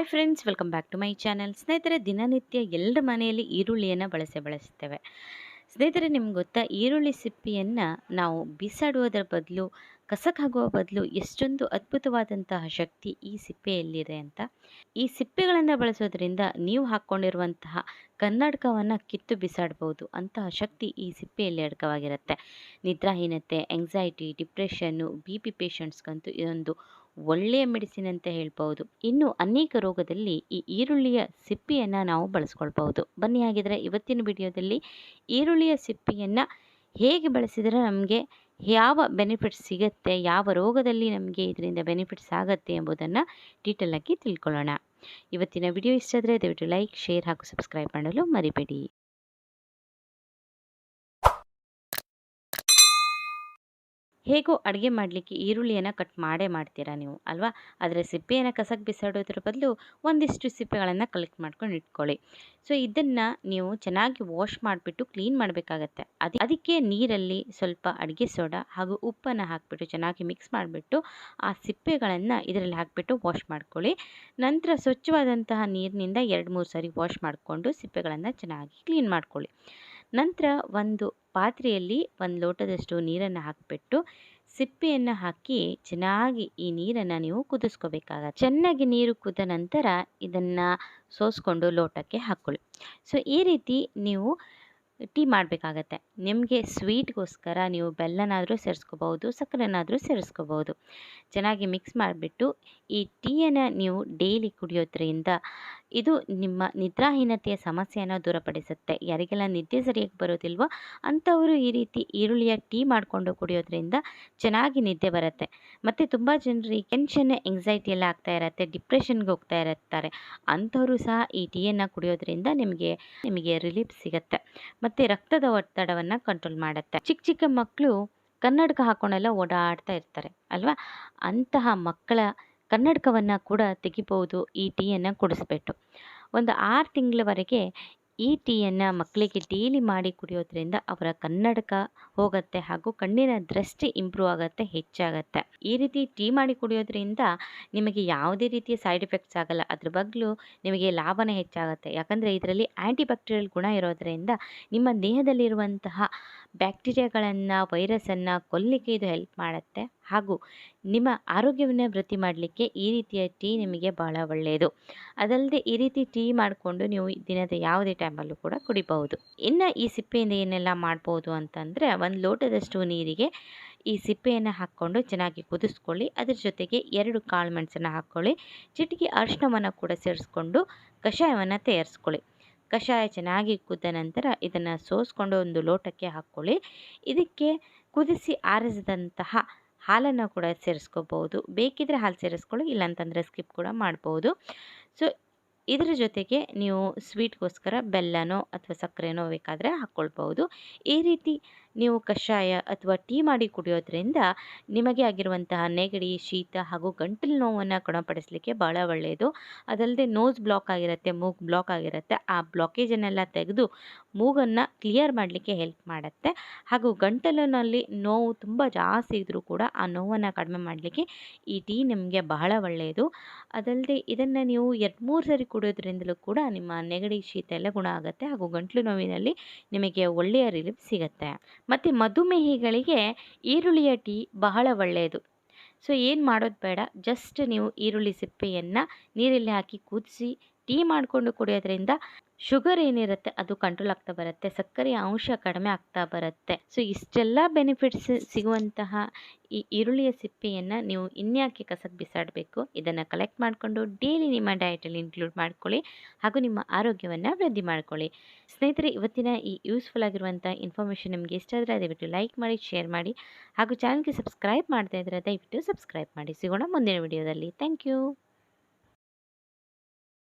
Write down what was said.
Hi friends welcome back to my channel ಸ್ನೇಹಿತರೆ, ದಿನನಿತ್ಯ ಎಲ್ಲರ ಮನೆಯಲ್ಲಿ ಈರುಳ್ಳಿಯನ್ನು ಬಳಸೇ ಬಳಸ್ತೇವೆ. ಸ್ನೇಹಿತರೆ, ನಿಮ್ಗೆ ಗೊತ್ತಾ, ಈರುಳ್ಳಿ ಸಿಪ್ಪಿಯನ್ನು ನಾವು ಬಿಸಾಡುವುದರ ಬದಲು, ಕಸಕ್ಕಾಗುವ ಬದಲು ಎಷ್ಟೊಂದು ಅದ್ಭುತವಾದಂತಹ ಶಕ್ತಿ ಈ ಸಿಪ್ಪೆಯಲ್ಲಿದೆ ಅಂತ. ಈ ಸಿಪ್ಪೆಗಳನ್ನು ಬಳಸೋದ್ರಿಂದ ನೀವು ಹಾಕ್ಕೊಂಡಿರುವಂತಹ ಕನ್ನಡಕವನ್ನು ಕಿತ್ತು ಬಿಸಾಡ್ಬೋದು ಅಂತಹ ಶಕ್ತಿ ಈ ಸಿಪ್ಪೆಯಲ್ಲಿ ಅಡಕವಾಗಿರುತ್ತೆ. ನಿದ್ರಾಹೀನತೆ ಎಂಗ್ಸೈಟಿ ಡಿಪ್ರೆಷನ್ನು ಬಿ ಪಿ ಪೇಷಂಟ್ಸ್ಗಂತೂ ಇದೊಂದು ಒಳ್ಳೆಯ ಮೆಡಿಸಿನ್ ಅಂತ ಹೇಳ್ಬೋದು ಇನ್ನು ಅನೇಕ ರೋಗದಲ್ಲಿ ಈ ಈರುಳ್ಳಿಯ ಸಿಪ್ಪೆಯನ್ನು ನಾವು ಬಳಸ್ಕೊಳ್ಬಹುದು. ಬನ್ನಿ ಹಾಗಿದ್ರೆ ಇವತ್ತಿನ ವಿಡಿಯೋದಲ್ಲಿ ಈರುಳ್ಳಿಯ ಸಿಪ್ಪೆಯನ್ನು ಹೇಗೆ ಬಳಸಿದರೆ ನಮಗೆ ಯಾವ ಬೆನಿಫಿಟ್ಸ್ ಸಿಗುತ್ತೆ, ಯಾವ ರೋಗದಲ್ಲಿ ನಮಗೆ ಇದರಿಂದ ಬೆನಿಫಿಟ್ಸ್ ಆಗುತ್ತೆ ಎಂಬುದನ್ನು ಡೀಟೇಲಾಗಿ ತಿಳ್ಕೊಳ್ಳೋಣ. ಇವತ್ತಿನ ವಿಡಿಯೋ ಇಷ್ಟ ಆದರೆ ದಯವಿಟ್ಟು ಲೈಕ್ ಶೇರ್ ಹಾಗೂ ಸಬ್ಸ್ಕ್ರೈಬ್ ಮಾಡಲು ಮರಿಬೇಡಿ. ಹೇಗೋ ಅಡುಗೆ ಮಾಡಲಿಕ್ಕೆ ಈರುಳ್ಳಿಯನ್ನು ಕಟ್ ಮಾಡೇ ಮಾಡ್ತೀರಾ ನೀವು, ಅಲ್ವಾ? ಅದರ ಸಿಪ್ಪೆಯನ್ನು ಕಸಕ್ಕೆ ಬಿಸಾಡೋದ್ರ ಬದಲು ಒಂದಿಷ್ಟು ಸಿಪ್ಪೆಗಳನ್ನು ಕಲೆಕ್ಟ್ ಮಾಡ್ಕೊಂಡು ಇಟ್ಕೊಳ್ಳಿ. ಸೊ ಇದನ್ನು ನೀವು ಚೆನ್ನಾಗಿ ವಾಶ್ ಮಾಡಿಬಿಟ್ಟು ಕ್ಲೀನ್ ಮಾಡಬೇಕಾಗತ್ತೆ. ಅದು, ಅದಕ್ಕೆ ನೀರಲ್ಲಿ ಸ್ವಲ್ಪ ಅಡುಗೆ ಸೋಡಾ ಹಾಗೂ ಉಪ್ಪನ್ನು ಹಾಕಿಬಿಟ್ಟು ಚೆನ್ನಾಗಿ ಮಿಕ್ಸ್ ಮಾಡಿಬಿಟ್ಟು ಆ ಸಿಪ್ಪೆಗಳನ್ನು ಇದರಲ್ಲಿ ಹಾಕಿಬಿಟ್ಟು ವಾಶ್ ಮಾಡ್ಕೊಳ್ಳಿ. ನಂತರ ಸ್ವಚ್ಛವಾದಂತಹ ನೀರಿನಿಂದ ಎರಡು ಮೂರು ಸಾರಿ ವಾಶ್ ಮಾಡಿಕೊಂಡು ಸಿಪ್ಪೆಗಳನ್ನು ಚೆನ್ನಾಗಿ ಕ್ಲೀನ್ ಮಾಡ್ಕೊಳ್ಳಿ. ನಂತರ ಒಂದು ಪಾತ್ರೆಯಲ್ಲಿ ಒಂದು ಲೋಟದಷ್ಟು ನೀರನ್ನು ಹಾಕಿಬಿಟ್ಟು, ಸಿಪ್ಪೆಯನ್ನು ಹಾಕಿ ಚೆನ್ನಾಗಿ ಈ ನೀರನ್ನು ನೀವು ಕುದಿಸ್ಕೋಬೇಕಾಗತ್ತೆ ಚೆನ್ನಾಗಿ ನೀರು ಕುದ ನಂತರ ಇದನ್ನು ಸೋಸ್ಕೊಂಡು ಲೋಟಕ್ಕೆ ಹಾಕ್ಕೊಳ್ಳಿ ಸೊ ಈ ರೀತಿ ನೀವು ಟೀ ಮಾಡಬೇಕಾಗತ್ತೆ. ನಿಮಗೆ ಸ್ವೀಟ್ಗೋಸ್ಕರ ನೀವು ಬೆಲ್ಲನಾದರೂ ಸೇರಿಸ್ಕೋಬಹುದು, ಸಕ್ಕರೆನಾದರೂ ಸೇರಿಸ್ಕೋಬಹುದು. ಚೆನ್ನಾಗಿ ಮಿಕ್ಸ್ ಮಾಡಿಬಿಟ್ಟು ಈ ಟೀಯನ್ನು ನೀವು ಡೈಲಿ ಕುಡಿಯೋದ್ರಿಂದ ಇದು ನಿಮ್ಮ ನಿದ್ರಾಹೀನತೆಯ ಸಮಸ್ಯೆಯನ್ನು ದೂರಪಡಿಸುತ್ತೆ. ಯಾರಿಗೆಲ್ಲ ನಿದ್ದೆ ಸರಿಯಾಗಿ ಬರೋದಿಲ್ವೋ ಅಂಥವರು ಈ ರೀತಿ ಈರುಳ್ಳಿಯ ಟೀ ಮಾಡಿಕೊಂಡು ಕುಡಿಯೋದ್ರಿಂದ ಚೆನ್ನಾಗಿ ನಿದ್ದೆ ಬರುತ್ತೆ. ಮತ್ತು ತುಂಬ ಜನರಿಗೆ ಟೆನ್ಷನ್ ಎಂಗ್ಸೈಟಿ ಎಲ್ಲ ಆಗ್ತಾ ಇರುತ್ತೆ ಡಿಪ್ರೆಷನ್ಗೆ ಹೋಗ್ತಾ ಇರುತ್ತಾರೆ ಅಂಥವರು ಸಹ ಈ ಟೀಯನ್ನು ಕುಡಿಯೋದ್ರಿಂದ ನಿಮಗೆ ನಿಮಗೆ ರಿಲೀಫ್ ಸಿಗುತ್ತೆ. ಮತ್ತು ರಕ್ತದ ಒತ್ತಡವನ್ನು ಕಂಟ್ರೋಲ್ ಮಾಡುತ್ತೆ. ಚಿಕ್ಕ ಚಿಕ್ಕ ಮಕ್ಕಳು ಕನ್ನಡಕ ಹಾಕೊಂಡೆಲ್ಲ ಓಡಾಡ್ತಾ ಇರ್ತಾರೆ, ಅಲ್ವಾ? ಅಂತಹ ಮಕ್ಕಳ ಕನ್ನಡಕವನ್ನು ಕೂಡ ತೆಗಿಬೋದು ಈ ಟೀಯನ್ನು ಕುಡಿಸ್ಬಿಟ್ಟು. ಒಂದು ಆರು ತಿಂಗಳವರೆಗೆ ಈ ಟೀಯನ್ನು ಮಕ್ಕಳಿಗೆ ಡೈಲಿ ಮಾಡಿ ಕುಡಿಯೋದ್ರಿಂದ ಅವರ ಕನ್ನಡಕ ಹೋಗುತ್ತೆ ಹಾಗೂ ಕಣ್ಣಿನ ದೃಷ್ಟಿ ಇಂಪ್ರೂವ್ ಆಗುತ್ತೆ, ಹೆಚ್ಚಾಗುತ್ತೆ. ಈ ರೀತಿ ಟೀ ಮಾಡಿ ಕುಡಿಯೋದ್ರಿಂದ ನಿಮಗೆ ಯಾವುದೇ ರೀತಿಯ ಸೈಡ್ ಎಫೆಕ್ಟ್ಸ್ ಆಗಲ್ಲ. ಅದ್ರ ಬಗ್ಲೂ ನಿಮಗೆ ಲಾಭನೇ ಹೆಚ್ಚಾಗುತ್ತೆ. ಯಾಕಂದರೆ ಇದರಲ್ಲಿ ಆ್ಯಂಟಿ ಬ್ಯಾಕ್ಟೀರಿಯಲ್ ಗುಣ ಇರೋದರಿಂದ ನಿಮ್ಮ ದೇಹದಲ್ಲಿರುವಂತಹ ಬ್ಯಾಕ್ಟೀರಿಯಾಗಳನ್ನು ವೈರಸನ್ನು ಕೊಲ್ಲಿಕ್ಕೆ ಇದು ಹೆಲ್ಪ್ ಮಾಡುತ್ತೆ. ಹಾಗೂ ನಿಮ್ಮ ಆರೋಗ್ಯವನ್ನು ವೃದ್ಧಿ ಮಾಡಲಿಕ್ಕೆ ಈ ರೀತಿಯ ಟೀ ನಿಮಗೆ ಬಹಳ ಒಳ್ಳೆಯದು ಅದಲ್ಲದೆ ಈ ರೀತಿ ಟೀ ಮಾಡಿಕೊಂಡು ನೀವು ದಿನದ ಯಾವುದೇ ಟೈಮಲ್ಲೂ ಕೂಡ ಕುಡಿಬಹುದು. ಇನ್ನು ಈ ಸಿಪ್ಪೆಯಿಂದ ಏನೆಲ್ಲ ಮಾಡ್ಬೋದು ಅಂತಂದರೆ ಒಂದು ಲೋಟದಷ್ಟು ನೀರಿಗೆ ಈ ಸಿಪ್ಪೆಯನ್ನು ಹಾಕ್ಕೊಂಡು ಚೆನ್ನಾಗಿ ಕುದಿಸ್ಕೊಳ್ಳಿ. ಅದ್ರ ಜೊತೆಗೆ ಎರಡು ಕಾಳು ಮೆಣಸನ್ನು ಹಾಕ್ಕೊಳ್ಳಿ. ಚಿಟಿಕೆ ಅರಿಶಿಣವನ್ನು ಕೂಡ ಸೇರಿಸ್ಕೊಂಡು ಕಷಾಯವನ್ನು ತಯಾರಿಸ್ಕೊಳ್ಳಿ. ಕಷಾಯ ಚೆನ್ನಾಗಿ ಕುದ್ದ ನಂತರ ಇದನ್ನು ಸೋಸ್ಕೊಂಡು ಒಂದು ಲೋಟಕ್ಕೆ ಹಾಕ್ಕೊಳ್ಳಿ. ಇದಕ್ಕೆ ಕುದಿಸಿ ಆರಿಸಿದಂತಹ ಹಾಲನ್ನು ಕೂಡ ಸೇರಿಸ್ಕೋಬೋದು ಬೇಕಿದ್ದರೆ ಹಾಲು ಸೇರಿಸ್ಕೊಳ್ಳಿ, ಇಲ್ಲಾಂತಂದರೆ ಸ್ಕಿಪ್ ಕೂಡ ಮಾಡ್ಬೋದು ಸೊ ಇದರ ಜೊತೆಗೆ ನೀವು ಸ್ವೀಟ್ಗೋಸ್ಕರ ಬೆಲ್ಲನೋ ಅಥವಾ ಸಕ್ಕರೆನೋ ಬೇಕಾದರೆ ಹಾಕ್ಕೊಳ್ಬೋದು ಈ ರೀತಿ ನೀವು ಕಷಾಯ ಅಥವಾ ಟೀ ಮಾಡಿ ಕುಡಿಯೋದ್ರಿಂದ ನಿಮಗೆ ಆಗಿರುವಂತಹ ನೆಗಡಿ, ಶೀತ ಹಾಗೂ ಗಂಟಲು ನೋವನ್ನು ಗುಣಪಡಿಸಲಿಕ್ಕೆ ಭಾಳ ಒಳ್ಳೆಯದು. ಅದಲ್ಲದೆ ನೋಸ್ ಬ್ಲಾಕ್ ಆಗಿರುತ್ತೆ, ಮೂಗ್ ಬ್ಲಾಕ್ ಆಗಿರುತ್ತೆ, ಆ ಬ್ಲಾಕೇಜನ್ನೆಲ್ಲ ತೆಗೆದು ಮೂಗನ್ನು ಕ್ಲಿಯರ್ ಮಾಡಲಿಕ್ಕೆ ಹೆಲ್ಪ್ ಮಾಡುತ್ತೆ. ಹಾಗೂ ಗಂಟಲಿನಲ್ಲಿ ನೋವು ತುಂಬ ಜಾಸ್ತಿ ಇದ್ದರೂ ಕೂಡ ಆ ನೋವನ್ನು ಕಡಿಮೆ ಮಾಡಲಿಕ್ಕೆ ಈ ಟೀ ನಿಮಗೆ ಬಹಳ ಒಳ್ಳೆಯದು. ಅದಲ್ಲದೆ ಇದನ್ನು ನೀವು ಎರಡು ಮೂರು ಸರಿ ಕುಡಿಯೋದ್ರಿಂದಲೂ ಕೂಡ ನಿಮ್ಮ ನೆಗಡಿ, ಶೀತ ಎಲ್ಲ ಗುಣ ಆಗುತ್ತೆ ಹಾಗೂ ಗಂಟಲು ನೋವಿನಲ್ಲಿ ನಿಮಗೆ ಒಳ್ಳೆಯ ರಿಲೀಫ್ ಸಿಗುತ್ತೆ. ಮತ್ತು ಮಧುಮೇಹಿಗಳಿಗೆ ಈರುಳ್ಳಿಯ ಟೀ ಬಹಳ ಒಳ್ಳೆಯದು. ಸೊ ಏನು ಮಾಡೋದು ಬೇಡ ಜಸ್ಟ್ ನೀವು ಈರುಳ್ಳಿ ಸಿಪ್ಪೆಯನ್ನು ನೀರಲ್ಲಿ ಹಾಕಿ ಕುದಿಸಿ ಟೀ ಮಾಡಿಕೊಂಡು ಕುಡಿಯೋದ್ರಿಂದ ಶುಗರ್ ಏನಿರುತ್ತೆ ಅದು ಕಂಟ್ರೋಲ್ ಆಗ್ತಾ ಬರುತ್ತೆ ಸಕ್ಕರೆಯ ಅಂಶ ಕಡಿಮೆ ಆಗ್ತಾ ಬರುತ್ತೆ. ಸೊ ಇಷ್ಟೆಲ್ಲ ಬೆನಿಫಿಟ್ಸ್ ಸಿಗುವಂತಹ ಈ ಈರುಳ್ಳಿಯ ಸಿಪ್ಪೆಯನ್ನು ನೀವು ಇನ್ಯಾಕೆ ಕಸಕ್ಕೆ ಬಿಸಾಡಬೇಕು, ಇದನ್ನು ಕಲೆಕ್ಟ್ ಮಾಡಿಕೊಂಡು ಡೈಲಿ ನಿಮ್ಮ ಡಯಟಲ್ಲಿ ಇನ್ಕ್ಲೂಡ್ ಮಾಡ್ಕೊಳ್ಳಿ ಹಾಗೂ ನಿಮ್ಮ ಆರೋಗ್ಯವನ್ನು ವೃದ್ಧಿ ಮಾಡ್ಕೊಳ್ಳಿ. ಸ್ನೇಹಿತರೆ, ಇವತ್ತಿನ ಈ ಯೂಸ್ಫುಲ್ ಆಗಿರುವಂಥ ಇನ್ಫಾರ್ಮೇಷನ್ ನಿಮಗೆ ಇಷ್ಟ ಆದರೆ ದಯವಿಟ್ಟು ಲೈಕ್ ಮಾಡಿ ಶೇರ್ ಮಾಡಿ ಹಾಗೂ ಚಾನಲ್ಗೆ ಸಬ್ಸ್ಕ್ರೈಬ್ ಮಾಡ್ತಾ ಇದ್ದರೆ ದಯವಿಟ್ಟು ಸಬ್ಸ್ಕ್ರೈಬ್ ಮಾಡಿ. ಸಿಗೋಣ ಮುಂದಿನ ವಿಡಿಯೋದಲ್ಲಿ ಥ್ಯಾಂಕ್ ಯು